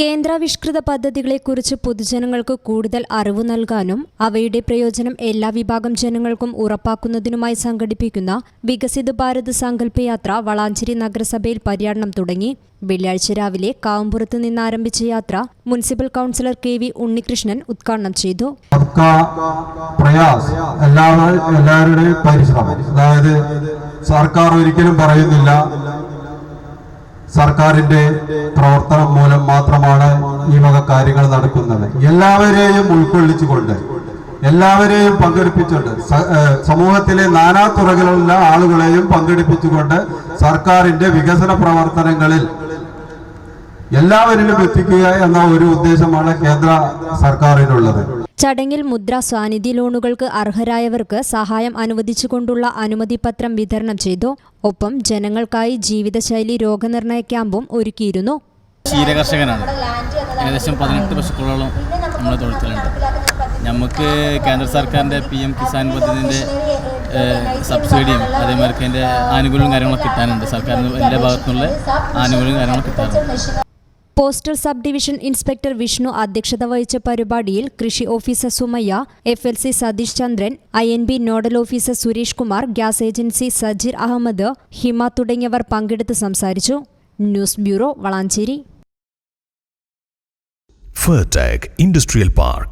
കേന്ദ്രാവിഷ്കൃത പദ്ധതികളെക്കുറിച്ച് പൊതുജനങ്ങൾക്ക് കൂടുതൽ അറിവ് നൽകാനും അവയുടെ പ്രയോജനം എല്ലാ വിഭാഗം ജനങ്ങൾക്കും ഉറപ്പാക്കുന്നതിനുമായി സംഘടിപ്പിക്കുന്ന വികസിത ഭാരത് സങ്കല്പയാത്ര വളാഞ്ചേരി നഗരസഭയിൽ പര്യടനം തുടങ്ങി. വെള്ളിയാഴ്ച രാവിലെ കാവുംപുറത്ത് നിന്ന് ആരംഭിച്ച യാത്ര municipal councillor K V Unnikrishnan ഉദ്ഘാടനം ചെയ്തു. എല്ലാവരുടെയും പരിശ്രമം. അതായത് സർക്കാർ ഒരിക്കലും പറയുന്നില്ല സർക്കാരിന്റെ പ്രവർത്തനം മൂലം മാത്രമാണ് ഈ വക കാര്യങ്ങൾ നടക്കുന്നത്. എല്ലാവരെയും ഉൾക്കൊള്ളിച്ചുകൊണ്ട് എല്ലാവരെയും പങ്കെടുപ്പിച്ചുകൊണ്ട് സമൂഹത്തിലെ നാനാ സമൂഹത്തിലെ നാനാതുറകളിലുള്ള ആളുകളെയും പങ്കെടുപ്പിച്ചുകൊണ്ട് സർക്കാരിന്റെ വികസന പ്രവർത്തനങ്ങളിൽ എല്ലാവരിലും എത്തിക്കുക എന്ന ഒരു ഉദ്ദേശമാണ് കേന്ദ്ര സർക്കാരിനുള്ളത്. ചടങ്ങിൽ മുദ്ര സ്വാനിധി ലോണുകൾക്ക് അർഹരായവർക്ക് സഹായം അനുവദിച്ചുകൊണ്ടുള്ള അനുമതിപത്രം വിതരണം ചെയ്തു. ഒപ്പം ജനങ്ങൾക്കായി ജീവിതശൈലി രോഗനിർണയ ക്യാമ്പും ഒരുക്കിയിരുന്നു. ക്ഷീരകർഷകനാണ് ഏകദേശം പതിനെട്ട് പശുക്കളോളം നമ്മുടെ തൊഴുത്തിലുണ്ട്. നമുക്ക് കേന്ദ്ര സർക്കാരിന്റെ പി എം കിസാൻ പദ്ധതിന്റെ സബ്സിഡിയും അതേമാതിരി അതിന്റെ ആനുകൂല്യവും കാര്യങ്ങളൊക്കെ കിട്ടാനുണ്ട്. സർക്കാരിന് എല്ലാ ഭാഗത്തുനിന്നുള്ള ആനുകൂല്യവും കാര്യങ്ങളൊക്കെ കിട്ടാറുണ്ട്. Postal sub division inspector Vishnu അധ്യക്ഷത വഹിച്ച പരിപാടിയിൽ കൃഷി officer Sumayya F L C Satish Chandran I N B nodal officer Suresh Kumar gas agency Sajir Ahammed Hima തുടങ്ങിയവർ പങ്കെടുത്ത് സംസാരിച്ചു. News bureau Valanchery. Fertech industrial Park.